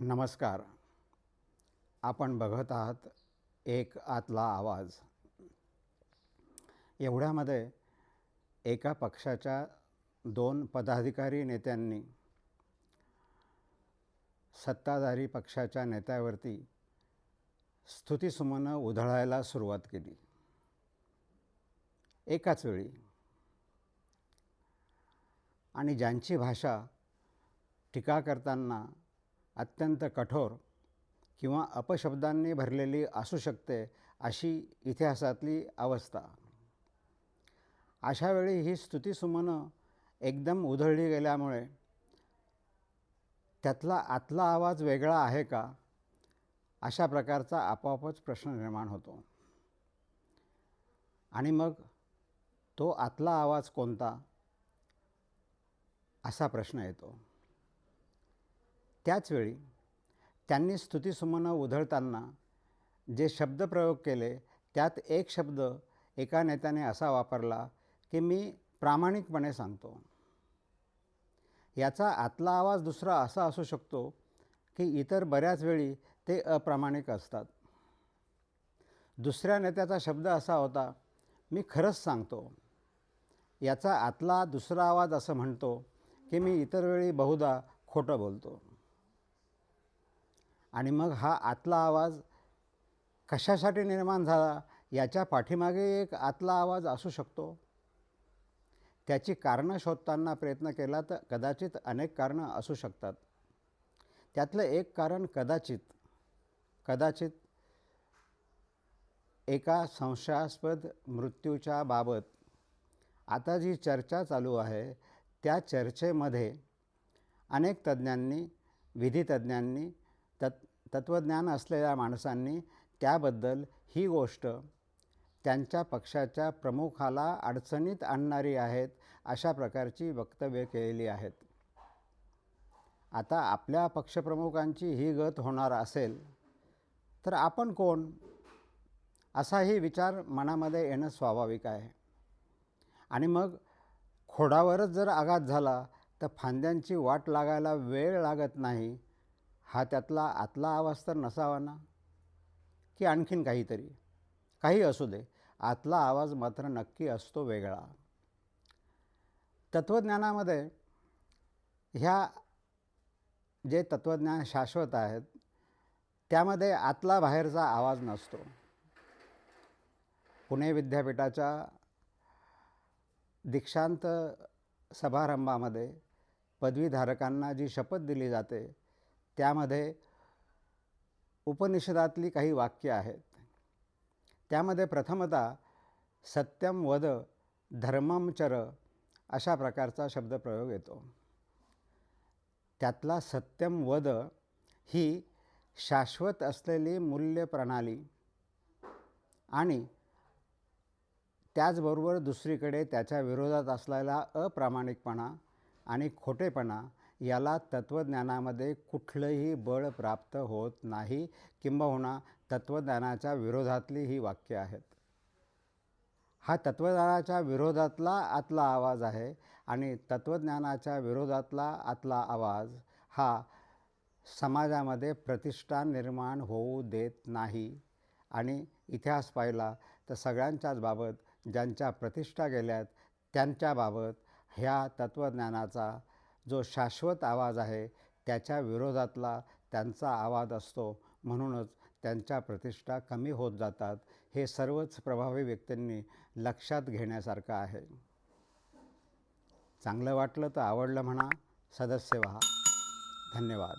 नमस्कार. आपण बघत आहात एक आतला आवाज. एवढ्यामध्ये एका पक्षाच्या दोन पदाधिकारी नेत्यांनी सत्ताधारी पक्षाच्या नेत्यावरती स्तुतीसुमनं उधळायला सुरुवात केली. एकाच वेळी आणि ज्यांची भाषा टीका करताना अत्यंत कठोर किंवा अपशब्दांनी भरलेली असू शकते अशी इतिहासातली अवस्था. अशावेळी ही स्तुतीसुमनं एकदम उधळली गेल्यामुळे त्यातला आतला आवाज वेगळा आहे का? अशा प्रकारचा आपोआपच प्रश्न निर्माण होतो. आणि मग तो आतला आवाज कोणता? असा प्रश्न येतो. त्याचवेळी त्यांनी स्तुतीसुमनं उधळताना जे शब्दप्रयोग केले त्यात एक शब्द एका नेत्याने असा वापरला की मी प्रामाणिकपणे सांगतो. याचा आतला आवाज दुसरा असा असू शकतो की इतर बऱ्याच वेळी ते अप्रामाणिक असतात. दुसऱ्या नेत्याचा शब्द असा होता मी खरंच सांगतो. याचा आतला दुसरा आवाज असं म्हणतो की मी इतर वेळी बहुधा खोटं बोलतो. आणि मग हा आतला आवाज कशासाठी निर्माण झाला याच्या पाठीमागे एक आतला आवाज असू शकतो. त्याची कारणं शोधताना प्रयत्न केला तर कदाचित अनेक कारणं असू शकतात. त्यातलं एक कारण कदाचित कदाचित एका संशयास्पद मृत्यूच्या बाबत आता जी चर्चा चालू आहे त्या चर्चेमध्ये अनेक तज्ज्ञांनी विधितज्ज्ञांनी तत् तत्त्वज्ञान असलेल्या माणसांनी त्याबद्दल ही गोष्ट त्यांच्या पक्षाच्या प्रमुखाला अडचणीत आणणारी आहेत अशा प्रकारची वक्तव्य केलेली आहेत. आता आपल्या पक्षप्रमुखांची ही गत होणार असेल तर आपण कोण? असाही विचार मनामध्ये येणं स्वाभाविक आहे. आणि मग खोडावरच जर आघात झाला तर फांद्यांची वाट लागायला वेळ लागत नाही. हा त्यातला आतला आवाज तर नसावा ना? की आणखीन काहीतरी? काही असू दे. आतला आवाज मात्र नक्की असतो वेगळा. तत्त्वज्ञानामध्ये ह्या जे तत्त्वज्ञान शाश्वत आहेत त्यामध्ये आतला बाहेरचा आवाज नसतो. पुणे विद्यापीठाच्या दीक्षांत समारंभामध्ये पदवीधारकांना जी शपथ दिली जाते त्यामध्ये उपनिषदातली काही वाक्य आहेत. त्यामध्ये प्रथमतः सत्यम वद धर्मम चर अशा प्रकारचा शब्दप्रयोग येतो. त्यातला सत्यम वद ही शाश्वत असलेली मूल्य प्रणाली आणि त्याचबरोबर दुसरीकडे त्याच्या विरोधात असलेला अप्रामाणिकपणा आणि खोटेपणा याला तत्त्वज्ञानामध्ये कुठलंही बळ प्राप्त होत नाही किंबहुना तत्त्वज्ञानाच्या विरोधातली ही वाक्य आहेत. हा तत्त्वज्ञानाच्या विरोधातला आतला आवाज आहे आणि तत्त्वज्ञानाच्या विरोधातला आतला आवाज हा समाजामध्ये प्रतिष्ठा निर्माण होऊ देत नाही. आणि इतिहास पाहिला तर सगळ्यांच्याच बाबत ज्यांच्या प्रतिष्ठा गेल्यात त्यांच्याबाबत ह्या तत्त्वज्ञानाचा जो शाश्वत आवाज आहे त्याच्या विरोधातला त्यांचा आवाज असतो. म्हणूनच त्यांच्या प्रतिष्ठा कमी होत जातात. हे सर्वच प्रभावी व्यक्तींनी लक्षात घेण्यासारखं आहे. चांगलं वाटलं तर आवडलं म्हणा. सदस्य व्हा. धन्यवाद.